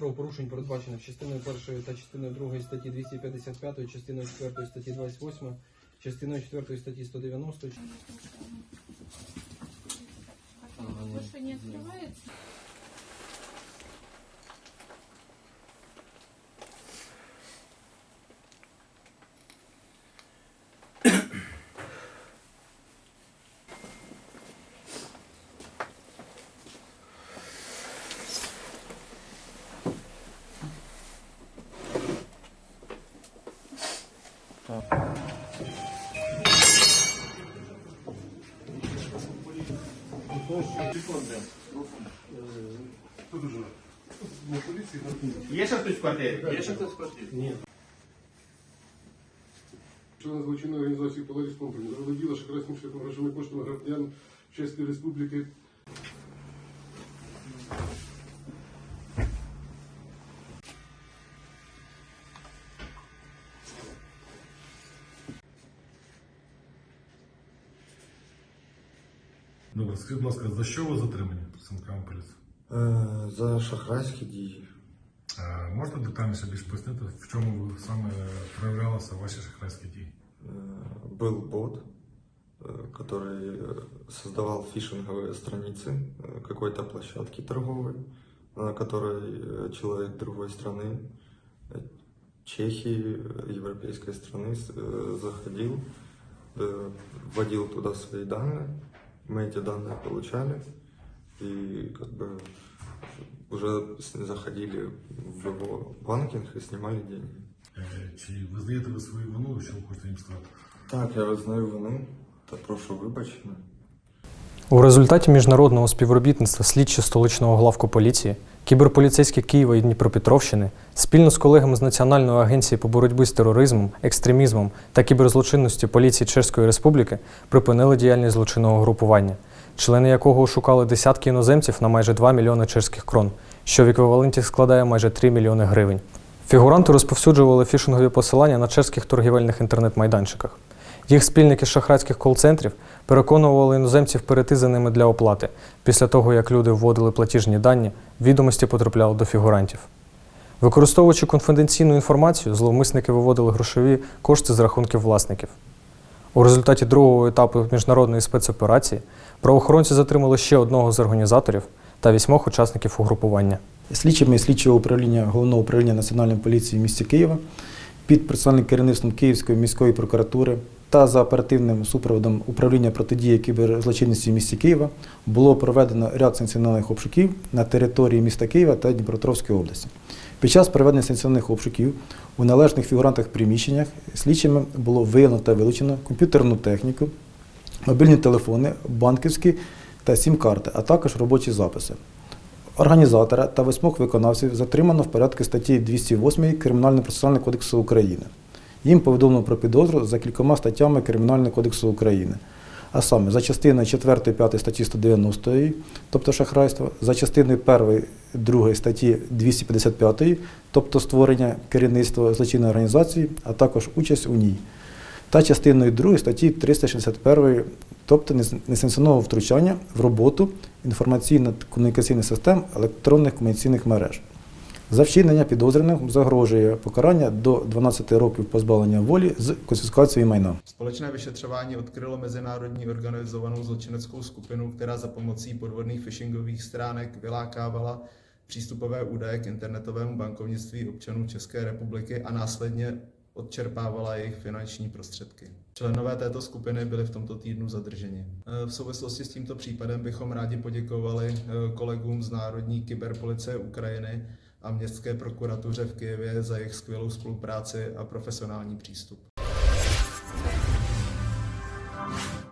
правопорушень, передбачених частиною 1 та частиною 2 статті 255, частиною 4 статті 28, частиною 4 статті 190. Больше не открывается? Є ще хтось в квартирі? Є ще хтось в квартирі? Ні. Члени злочинної організації Polaris Company заволоділа шахрайським шляхом грошовими коштами громадян Чеської Республіки. Добре, скажіть, будь ласка, за що ви затримані працівниками поліції? Е, За шахрайські дії. Е, Можете детальніше більш пояснити, в чому ви саме проявлялися ваші шахрайські дії? Э, Был бот, э, который э, создавал фишинговые страницы э, какой-то площадки торговой, на которой э, человек другой страны, э, Чехии, э, европейской страны, с- э, заходил, э, вводил туда свои данные, мы эти данные получали и как бы уже с- заходили в его банкинг и снимали деньги. Е, Чи визнаєте ви свою вину, що ви хочете їм сказати? Так, я визнаю вину та прошу вибачення. У результаті міжнародного співробітництва слідчі столичного главку поліції, кіберполіцейські Києва і Дніпропетровщини спільно з колегами з Національної агенції по боротьбі з тероризмом, екстремізмом та кіберзлочинністю поліції Чеської Республіки припинили діяльність злочинного групування, члени якого ошукали десятки іноземців на майже 2 мільйони чеських крон, що в еквіваленті складає майже 3 мільйони гривень. Фігуранти розповсюджували фішингові посилання на чеських торгівельних інтернет-майданчиках. Їх спільники з шахрайських кол-центрів переконували іноземців перейти за ними для оплати. Після того, як люди вводили платіжні дані, відомості потрапляли до фігурантів. Використовуючи конфіденційну інформацію, зловмисники виводили грошові кошти з рахунків власників. У результаті другого етапу міжнародної спецоперації правоохоронці затримали ще одного з організаторів та вісьмох учасників угрупування. слідчими слідчого управління головного управління Національної поліції в місті Києва під персональним керівництвом Київської міської прокуратури та за оперативним супроводом управління протидії кіберзлочинності в місті Києва було проведено ряд санкціонованих обшуків на території міста Києва та Дніпропетровської області. Під час проведення санкціонованих обшуків у належних фігурантах приміщеннях слідчими було виявлено та вилучено комп'ютерну техніку, мобільні телефони, банківські та сім-карти, а також робочі записи. Організатора та восьмох виконавців затримано в порядку статті 208 Кримінально-процесуального кодексу України. Їм повідомлено про підозру за кількома статтями Кримінального кодексу України. А саме за частиною 4 5 статті 190, тобто шахрайство, за частиною 1 2 статті 255, тобто створення керівництва злочинної організації, а також участь у ній, та частиною 2 статті 361, тобто нес- несанкціонованого втручання в роботу інформаційно-комунікаційних систем електронних комунікаційних мереж. За вчинення підозрюваним загрожує покарання до 12 років позбавлення волі з конфіскацією майна. Společné vyšetřování odkrylo mezinárodní organizovanou zločineckou skupinu, která za pomocí podvodných phishingových stránek vylákávala přístupové údaje k internetovému bankovnictví občanů České republiky a následně odčerpávala jejich finanční prostředky. Členové této skupiny byli v tomto týdnu zadrženi. E, V souvislosti s tímto případem bychom rádi poděkovali e, kolegům z Národní kyberpolicie Ukrajiny a městské prokuratuře v Kyjevě za jejich skvělou spolupráci a profesionální přístup.